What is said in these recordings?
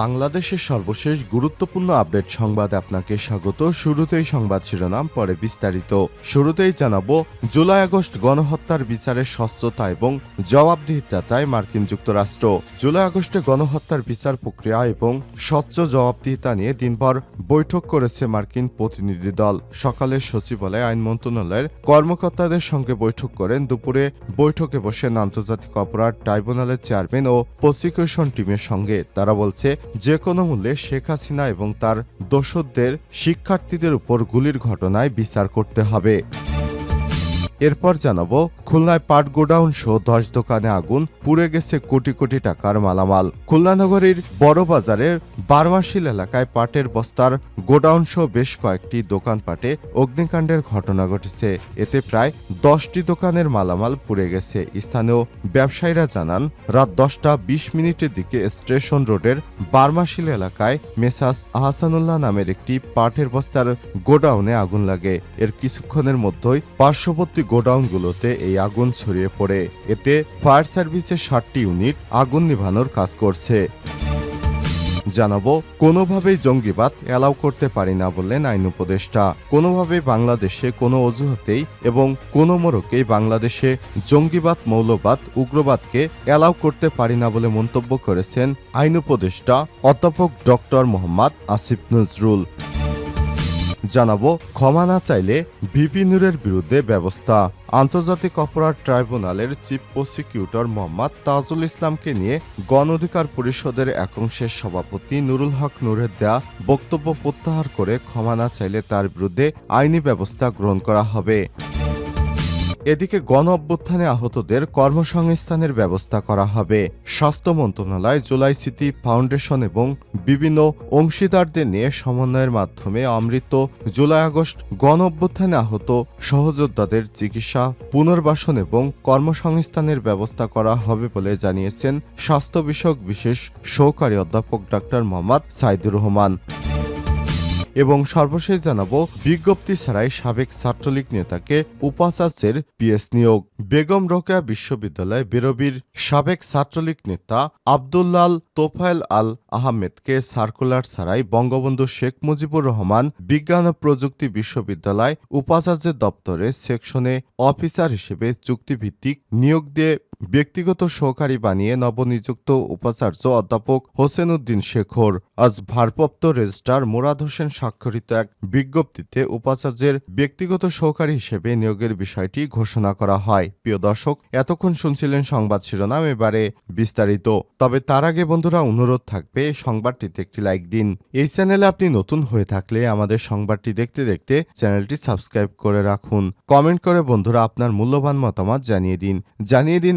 বাংলাদেশের সর্বশেষ গুরুত্বপূর্ণ আপডেট সংবাদ আপনাকে স্বাগত। শুরুতেই সংবাদ শিরোনাম, পরে বিস্তারিত। শুরুতেই জানাব, জুলাই আগস্ট গণহত্যার বিচারের স্বচ্ছতা এবং জবাবদিহিতা চায় মার্কিন যুক্তরাষ্ট্র। জুলাই আগস্টে গণহত্যার বিচার প্রক্রিয়া এবং স্বচ্ছ জবাবদিহিতা নিয়ে দিনভর বৈঠক করেছে মার্কিন প্রতিনিধি দল। সকালে সচিবালয়ে আইন মন্ত্রণালয়ের কর্মকর্তাদের সঙ্গে বৈঠক করেন। দুপুরে বৈঠকে বসেন আন্তর্জাতিক অপরাধ ট্রাইব্যুনালের চেয়ারম্যান ও প্রসিকিউশন টিমের সঙ্গে। তারা বলছে যে কোনো মূল্যে শেখ হাসিনা এবং তার দোষদের শিক্ষার্থীদের উপর গুলির ঘটনায় বিচার করতে হবে। এরপর জানাব, খুলনায় পাট গোডাউন সহ দশ দোকানে আগুন, পুড়ে গেছে কোটি কোটি টাকার মালামাল। খুলনা নগরীর বড় বাজারের বারমাশিল এলাকায় পাটের বস্তার গোডাউন সহ বেশ কয়েকটি দোকানপাটে অগ্নিকাণ্ডের ঘটনা ঘটেছে। এতে প্রায় দশটি দোকানের মালামাল পুড়ে গেছে। স্থানীয় ব্যবসায়ীরা জানান, রাত দশটা বিশ মিনিটের দিকে স্টেশন রোডের বারমাশিল এলাকায় মেসাস আহসানুল্লাহ নামের একটি পাটের বস্তার গোডাউনে আগুন লাগে। এর কিছুক্ষণের মধ্যেই পার্শ্ববর্তী গোডাউনগুলোতে এই আগুন ছড়িয়ে পড়ে। এতে ফায়ার সার্ভিসের ষাটটি ইউনিট আগুন নিভানোর কাজ করছে। জানাব, কোনোভাবেই জঙ্গিবাদ অ্যালাউ করতে পারি না বললেন আইন উপদেষ্টা। কোনোভাবেই বাংলাদেশে কোনো অজুহাতেই এবং কোনো মোড়কেই বাংলাদেশে জঙ্গিবাদ, মৌলবাদ, উগ্রবাদকে অ্যালাউ করতে পারি না বলে মন্তব্য করেছেন আইন উপদেষ্টা অধ্যাপক ডক্টর মোহাম্মদ আসিফ নজরুল। জানাব, ক্ষমা না চাইলে ভিপি নূরের বিরুদ্ধে ব্যবস্থা। আন্তর্জাতিক অপরাধ ট্রাইব্যুনালের চিফ প্রসিকিউটর মোহাম্মদ তাজুল ইসলামকে নিয়ে গণ অধিকার পরিষদের একাংশের সভাপতি নুরুল হক নূরের দেয়া বক্তব্য প্রত্যাহার করে ক্ষমা না চাইলে তার বিরুদ্ধে আইনি ব্যবস্থা গ্রহণ করা হবে। এদিকে গণ অভ্যুত্থানে আহতদের কর্মসংস্থানের ব্যবস্থা করা হবে। স্বাস্থ্য মন্ত্রণালয়, জুলাই সিটি ফাউন্ডেশন এবং বিভিন্ন অংশীদারদের নিয়ে সমন্বয়ের মাধ্যমে অমৃত জুলাই আগস্ট গণ অভ্যুত্থানে আহত সহযোদ্ধাদের চিকিৎসা, পুনর্বাসন এবং কর্মসংস্থানের ব্যবস্থা করা হবে বলে জানিয়েছেন স্বাস্থ্য বিষয়ক বিশেষ সহকারী অধ্যাপক ডাক্তার মোহাম্মদ সাইদুর রহমান। এবং সর্বশেষ জানাব, বিজ্ঞপ্তি ছাড়াই সাবেক ছাত্রলীগ নেতাকে উপাচার্যের পিএস নিয়োগ। বেগম রোকেয়া বিশ্ববিদ্যালয় বেরবির সাবেক ছাত্রলীগ নেতা আবদুল্লাল তোফায়েল আল আহমেদকে সার্কুলার ছাড়াই বঙ্গবন্ধু শেখ মুজিবুর রহমান বিজ্ঞান ও প্রযুক্তি বিশ্ববিদ্যালয় উপাচার্যের দপ্তরে সেকশনে অফিসার হিসেবে চুক্তিভিত্তিক নিয়োগ দিয়ে ব্যক্তিগত সহকারী বানিয়ে নবনিযুক্ত উপাচার্য অধ্যাপক হোসেন উদ্দিন শেখর আজ ভারপ্রাপ্ত রেজিস্ট্রার মুরাদ হোসেন স্বাক্ষরিত এক বিজ্ঞপ্তিতে উপাচার্যের ব্যক্তিগত সহকারী হিসেবে নিয়োগের বিষয়টি ঘোষণা করা হয়। প্রিয় দর্শক, এতক্ষণ শুনছিলেন সংবাদ শিরোনাম, এবারে বিস্তারিত। তবে তার আগে বন্ধুরা, অনুরোধ থাকবে, সংবাদটিতে একটি লাইক দিন। এই চ্যানেলে আপনি নতুন হয়ে থাকলে আমাদের সংবাদটি দেখতে দেখতে চ্যানেলটি সাবস্ক্রাইব করে রাখুন। কমেন্ট করে বন্ধুরা আপনার মূল্যবান মতামত জানিয়ে দিন। জানিয়ে দিন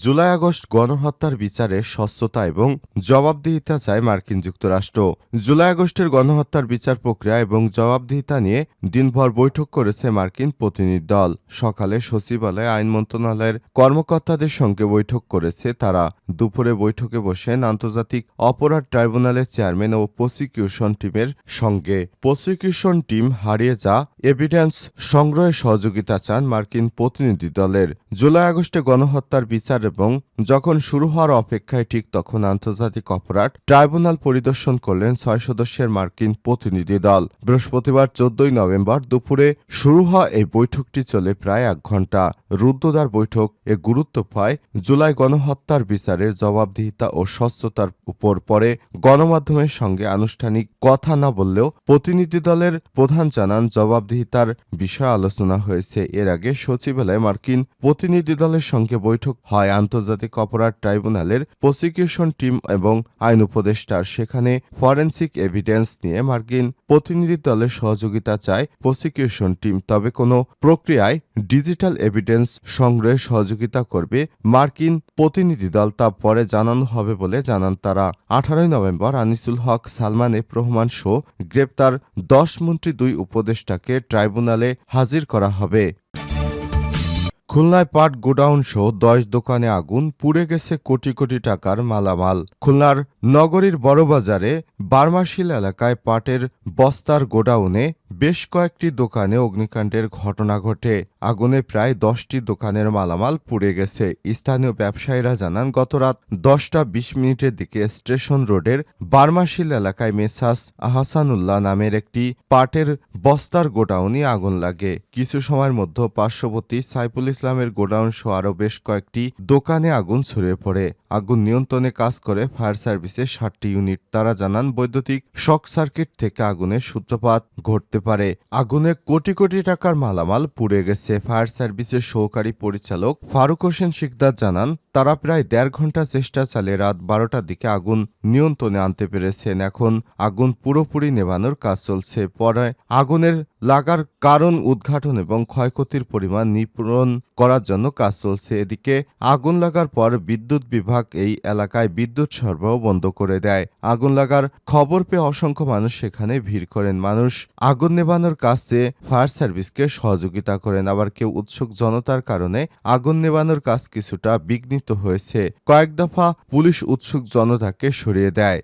জুলাই আগস্ট গণহত্যার বিচারে স্বচ্ছতা এবং জবাবদিহিতা চায় মার্কিন যুক্তরাষ্ট্র। জুলাই আগস্টের গণহত্যার বিচার প্রক্রিয়া এবং জবাবদিহিতা নিয়ে দিনভর বৈঠক করেছে মার্কিন প্রতিনিধি দল। সকালে সচিবালয়ে আইন মন্ত্রণালয়ের কর্মকর্তাদের সঙ্গে বৈঠক করেছে তারা। দুপুরে বৈঠকে বসেন আন্তর্জাতিক অপরাধ ট্রাইব্যুনালের চেয়ারম্যান ও প্রসিকিউশন টিমের সঙ্গে। প্রসিকিউশন টিম হারিয়ে যা এভিডেন্স সংগ্রহে সহযোগিতা চান মার্কিন প্রতিনিধি দলের। জুলাই আগস্টে গণহত্যার বিচার এবং যখন শুরু হওয়ার অপেক্ষায় ঠিক তখন আন্তর্জাতিক অপরাধ ট্রাইব্যুনাল পরিদর্শন করলেন ছয় সদস্যের মার্কিন প্রতিনিধি দল। বৃহস্পতিবার চোদ্দই নভেম্বর দুপুরে শুরু হওয়া এই বৈঠকটি চলে প্রায় এক ঘণ্টা রুদ্ধদ্বার বৈঠক এ গুরুত্ব পায়। জুলাই গণহত্যার বিচারের জবাবদিহিতা ও স্বচ্ছতার উপর পরে গণমাধ্যমের সঙ্গে আনুষ্ঠানিক কথা না বললেও প্রতিনিধি দলের প্রধান জানান, জবাবদিহিতার বিষয়ে আলোচনা হয়েছে। এর আগে সচিবালয়ে মার্কিন প্রতিনিধি দলের সঙ্গে বৈঠক হয়। আন্তর্জাতিক অপরাধ ট্রাইব্যুনালের প্রসিকিউশন টিম এবং আইন উপদেষ্টার সেখানে ফরেন্সিক এভিডেন্স নিয়ে মার্কিন প্রতিনিধি দলের সহযোগিতা চায় প্রসিকিউশন টিম। তবে কোনো প্রক্রিয়ায় ডিজিটাল এভিডেন্স সংগ্রহে সহযোগিতা করবে মার্কিন প্রতিনিধি দল। তা পরে জানানো হবে বলে জানান তারা। আঠারোই নভেম্বর আনিসুল হক, সালমান এফ রহমান শো গ্রেপ্তার দশ মন্ত্রী দুই উপদেষ্টাকে ট্রাইব্যুনালে হাজির করা হবে। খুলনায় পাট গোডাউন সহ দশ দোকানে আগুন, পুড়ে গেছে কোটি কোটি টাকার মালামাল। খুলনার নগরীর বড়বাজারে বার্মাশিল এলাকায় পাটের বস্তার গোডাউনে বেশ কয়েকটি দোকানে অগ্নিকাণ্ডের ঘটনা ঘটে। আগুনে প্রায় দশটি দোকানের মালামাল পুড়ে গেছে। স্থানীয় ব্যবসায়ীরা জানান, গতরাত দশটা বিশ মিনিটের দিকে স্টেশন রোডের বারমাশিল এলাকায় মেসাস আহসানুল্লাহ নামের একটি পাটের বস্তার গোডাউনে আগুন লাগে। কিছু সময়ের মধ্যে পার্শ্ববর্তী সাইফুল ইসলামের গোডাউন সহ আরও বেশ কয়েকটি দোকানে আগুন ছড়িয়ে পড়ে। আগুন নিয়ন্ত্রণে কাজ করে ফায়ার সার্ভিসের ষাটটি ইউনিট। তারা জানান, বৈদ্যুতিক শক সার্কিট থেকে আগুনের সূত্রপাত ঘটতে পারে। আগুনে কোটি কোটি টাকার মালামাল পুড়ে গেছে। ফায়ার সার্ভিসের সহকারী পরিচালক ফারুক হোসেন শিকদার জানান, তারা প্রায় দেড় ঘণ্টা চেষ্টা চালিয়ে রাত বারোটার দিকে আগুন নিয়ন্ত্রণে আনতে পেরেছেন। এখন আগুন পুরোপুরি নেভানোর কাজ চলছে। পরে আগুনের লাগার কারণ উদ্ঘাটন এবং ক্ষয়ক্ষতির পরিমাণ নিপূরণ করার জন্য কাজ চলছে। এদিকে আগুন লাগার পর বিদ্যুৎ বিভাগ এই এলাকায় বিদ্যুৎ সরবরাহ বন্ধ করে দেয়। আগুন লাগার খবর পেয়ে অসংখ্য মানুষ সেখানে ভিড় করেন। মানুষ আগুন নেভানোর কাজে ফায়ার সার্ভিসকে সহযোগিতা করেন। আবার কেউ উৎসুক জনতার কারণে আগুন নেভানোর কাজ কিছুটা বিঘ্নিত হয়েছে। কয়েক দফা পুলিশ উৎসুক জনতাকে সরিয়ে দেয়।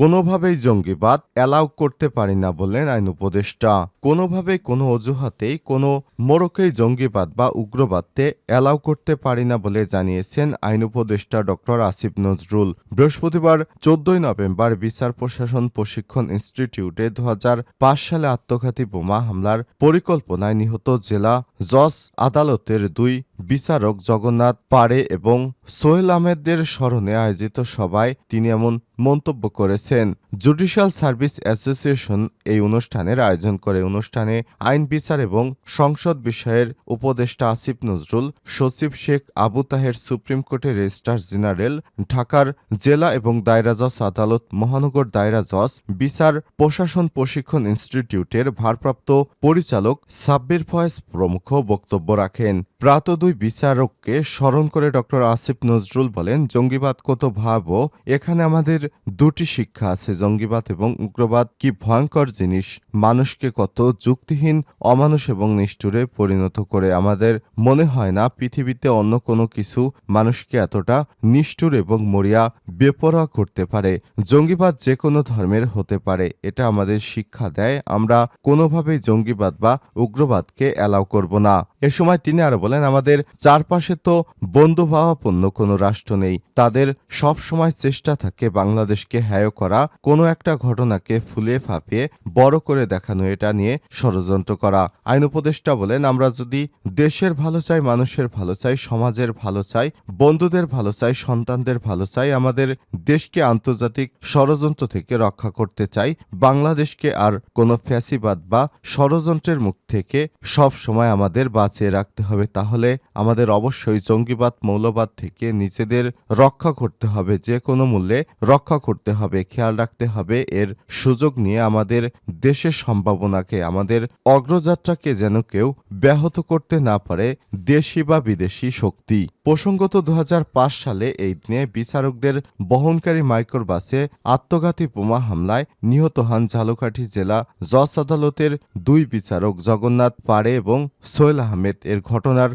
কোনোভাবেই জঙ্গিবাদ অ্যালাউ করতে পারি না বললেন আইন উপদেষ্টা। কোনোভাবেই কোনো অজুহাতেই কোনো মোড়কেই জঙ্গিবাদ বা উগ্রবাদকে অ্যালাউ করতে পারি না বলে জানিয়েছেন আইন উপদেষ্টা ডক্টর আসিফ নজরুল। বৃহস্পতিবার চোদ্দই নভেম্বর বিচার প্রশাসন প্রশিক্ষণ ইনস্টিটিউটে দু হাজার পাঁচ সালে আত্মঘাতী বোমা হামলার পরিকল্পনায় নিহত জেলা জজ আদালতের দুই বিচারক জগন্নাথ পাড়ে এবং সোহেল আহমেদদের স্মরণে আয়োজিত সভায় তিনি এমন মন্তব্য করেছেন, জুডিশিয়াল সার্ভিস অ্যাসোসিয়েশন এই অনুষ্ঠানের আয়োজন করে। অনুষ্ঠানে আইন বিচার এবং সংসদ বিষয়ের উপদেষ্টা আসিফ নজরুল, সচিব শেখ আবু তাহের সুপ্রিম কোর্টের রেজিস্ট্রার জেনারেল, ঢাকার জেলা এবং দায়রা জজ আদালত, মহানগর দায়রা জজ, বিচার প্রশাসন প্রশিক্ষণ ইনস্টিটিউটের ভারপ্রাপ্ত পরিচালক সাব্বির ফয়েজ প্রমুখ বক্তব্য রাখেন। প্রাত দুই বিচারককে স্মরণ করে ডক্টর আসিফ নজরুল বলেন, জঙ্গিবাদ কত ভয়াবহ, এখানে আমাদের দুটি শিক্ষা আছে, জঙ্গিবাদ এবং উগ্রবাদ। কি ভয়ঙ্কর জিনিস, মানুষকে কত যুক্তিহীন, অমানুষ এবং নিষ্ঠুরে পরিণত করে। আমাদের মনে হয় না পৃথিবীতে অন্য কোনো কিছু মানুষকে এতটা নিষ্ঠুর এবং মরিয়া, বেপরোয়া করতে পারে। জঙ্গিবাদ যে কোনো ধর্মের হতে পারে, এটা আমাদের শিক্ষা দেয়। আমরা কোনোভাবেই জঙ্গিবাদ বা উগ্রবাদকে অ্যালাউ করব না। এ সময় তিনি আরও বলেন, আমাদের চারপাশে তো বন্ধুভাবাপন্ন কোনো রাষ্ট্র নেই। তাদের সব সময় চেষ্টা থাকে বাংলাদেশকে হ্যায় করা, কোনো একটা ঘটনাকে ফুলে ফাঁপিয়ে বড় করে দেখানো, এটা নিয়ে ষড়যন্ত্র করা। আইন উপদেষ্টা বলেন, আমরা যদি দেশের ভালো চাই, মানুষের ভালো চাই, সমাজের ভালো চাই, বন্ধুদের ভালো চাই, সন্তানদের ভালো চাই, আমাদের দেশকে আন্তর্জাতিক ষড়যন্ত্র থেকে রক্ষা করতে চাই, বাংলাদেশকে আর কোনো ফ্যাসিবাদ বা ষড়যন্ত্রের মুখ থেকে সব সময় আমাদের বাঁচিয়ে রাখতে হবে, তাহলে আমাদের অবশ্যই জঙ্গিবাদ, মৌলবাদ থেকে নিজেদের রক্ষা করতে হবে, যে কোনো মূল্যে রক্ষা করতে হবে, খেয়াল রাখতে হবে। এর সুযোগ নিয়ে আমাদের দেশের সম্ভাবনাকে, আমাদের অগ্রযাত্রাকে যেন কেউ ব্যাহত করতে না পারে, দেশি বা বিদেশি শক্তি। প্রসঙ্গত দু হাজার পাঁচ সালে এই দিনে বিচারকদের বহনকারী মাইক্রোর বাসে আত্মঘাতী বোমা হামলায় নিহত হন ঝালকাঠি জেলা জজ আদালতের দুই বিচারক জগন্নাথ পাড়ে এবং সোহেল আহমেদ। এর ঘটনার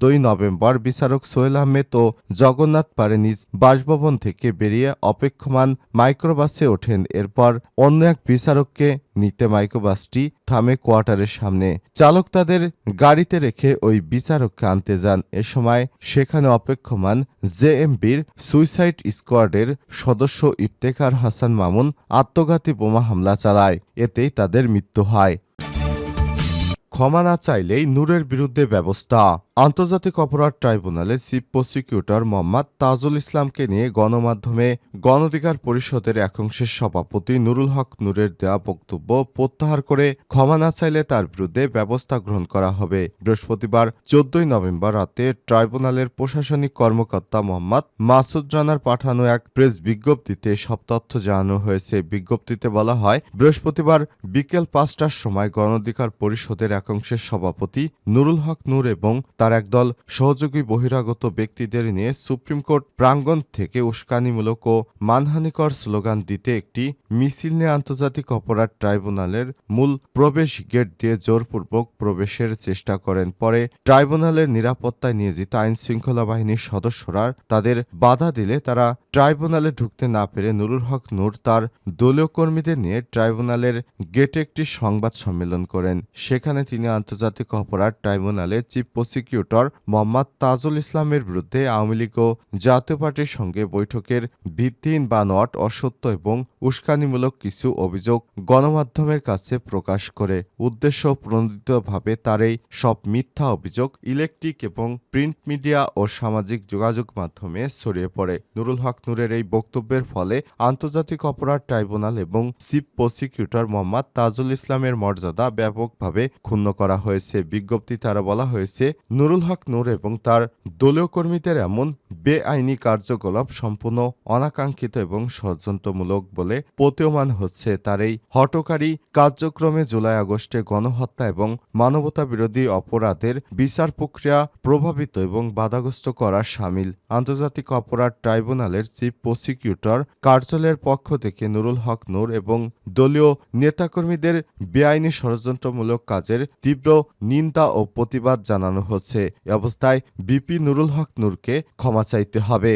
চোদ্দই নভেম্বর বিচারক সোহেল আহমেদ ও জগন্নাথ পাড়ে নিজ বাসভবন থেকে বেরিয়ে অপেক্ষমান মাইক্রোবাসে ওঠেন। এরপর অন্য এক বিচারককে নিতে মাইক্রোবাসটি থামে কোয়ার্টারের সামনে। চালক তাদের গাড়িতে রেখে ওই বিচারককে আনতে যান। এ সময় সেখানে অপেক্ষমান জেএমবির সুইসাইড স্কোয়াডের সদস্য ইফতেখার হাসান মামুন আত্মঘাতী বোমা হামলা চালায়। এতেই তাদের মৃত্যু হয়। ক্ষমা না চাইলেই নূরের বিরুদ্ধে ব্যবস্থা। আন্তর্জাতিক অপরাধ ট্রাইব্যুনালের চিফ প্রসিকিউটর মোহাম্মদ তাজুল ইসলামকে নিয়ে গণমাধ্যমে গণঅধিকার পরিষদের একাংশের সভাপতি নুরুল হক নূরের দেওয়া বক্তব্য প্রত্যাহার করে ক্ষমা না চাইলে তার বিরুদ্ধে ব্যবস্থা গ্রহণ করা হবে। বৃহস্পতিবার, চোদ্দই নভেম্বর রাতে ট্রাইব্যুনালের প্রশাসনিক কর্মকর্তা মোহাম্মদ মাসুদ রানার পাঠানো এক প্রেস বিজ্ঞপ্তিতে সব তথ্য জানানো হয়েছে। বিজ্ঞপ্তিতে বলা হয়, বৃহস্পতিবার বিকেল পাঁচটার সময় গণঅধিকার পরিষদের একাংশ একাংশের সভাপতি নুরুল হক নূর এবং তার একদল সহযোগী বহিরাগত ব্যক্তিদের নিয়ে সুপ্রিম কোর্ট প্রাঙ্গণ থেকে উস্কানিমূলক ও মানহানিকর স্লোগান দিতে একটি মিছিল নিয়ে আন্তর্জাতিক অপরাধ ট্রাইব্যুনালের মূল প্রবেশ গেট দিয়ে জোরপূর্বক প্রবেশের চেষ্টা করেন। পরে ট্রাইব্যুনালের নিরাপত্তায় নিয়োজিত আইন শৃঙ্খলা বাহিনীর সদস্যরা তাদের বাধা দিলে তারা ট্রাইব্যুনালে ঢুকতে না পেরে নুরুল হক নূর তার দলীয় কর্মীদের নিয়ে ট্রাইব্যুনালের গেটে একটি সংবাদ সম্মেলন করেন। সেখানে তিনি আন্তর্জাতিক অপরাধ ট্রাইব্যুনালে চিফ প্রসিকিউটর মোহাম্মদ তাজুল ইসলামের বিরুদ্ধে আওয়ামী লীগ ও জাতীয় পার্টির সঙ্গে বৈঠকের ভিত্তিহীন নট অসত্য এবং উস্কানিমূলক কিছু অভিযোগ গণমাধ্যমের কাছে প্রকাশ করে। উদ্দেশ্য প্রণোদিতভাবে তার এই সব মিথ্যা অভিযোগ ইলেকট্রিক এবং প্রিন্ট মিডিয়া ও সামাজিক যোগাযোগ মাধ্যমে ছড়িয়ে পড়ে। নুরুল হক নূরের এই বক্তব্যের ফলে আন্তর্জাতিক অপরাধ ট্রাইব্যুনাল এবং চিফ প্রসিকিউটর মোহাম্মদ তাজুল ইসলামের মর্যাদা ব্যাপকভাবে ক্ষুণ্ণ করা হয়েছে, বিজ্ঞপ্তি তারা বলা হয়েছে, নুরুল হক নূর এবং তার দলীয় কর্মীদের এমন বেআইনি কার্যকলাপ সম্পূর্ণ অনাকাঙ্ক্ষিত এবং ষড়যন্ত্রমূলক বলে প্রতীয়মান হচ্ছে। তার এই হটকারী কার্যক্রমে জুলাই আগস্টে গণহত্যা এবং মানবতা বিরোধী অপরাধের বিচার প্রক্রিয়া প্রভাবিত এবং বাধাগ্রস্ত করার সামিল। আন্তর্জাতিক অপরাধ ট্রাইব্যুনালের চিফ প্রসিকিউটর কার্যালয়ের পক্ষ থেকে নুরুল হক নূর এবং দলীয় নেতাকর্মীদের বেআইনি ষড়যন্ত্রমূলক কাজের তীব্র নিন্দা ও প্রতিবাদ জানানো হচ্ছে। এ অবস্থায় বিপি নুরুল হক নূরকে ক্ষমা চাইতে হবে।